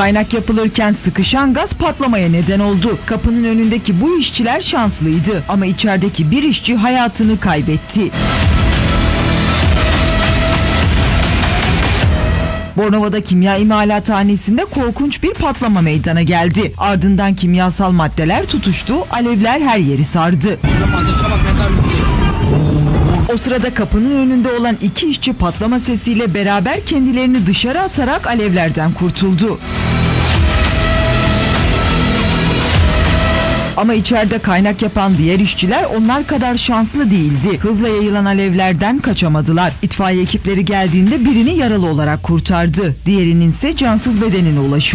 Kaynak yapılırken sıkışan gaz patlamaya neden oldu. Kapının önündeki bu işçiler şanslıydı ama içerideki bir işçi hayatını kaybetti. Bornova'da kimya imalathanesinde korkunç bir patlama meydana geldi. Ardından kimyasal maddeler tutuştu, alevler her yeri sardı. O sırada kapının önünde olan iki işçi patlama sesiyle beraber kendilerini dışarı atarak alevlerden kurtuldu. Ama içeride kaynak yapan diğer işçiler onlar kadar şanslı değildi. Hızla yayılan alevlerden kaçamadılar. İtfaiye ekipleri geldiğinde birini yaralı olarak kurtardı. Diğerinin ise cansız bedenine ulaşıyor.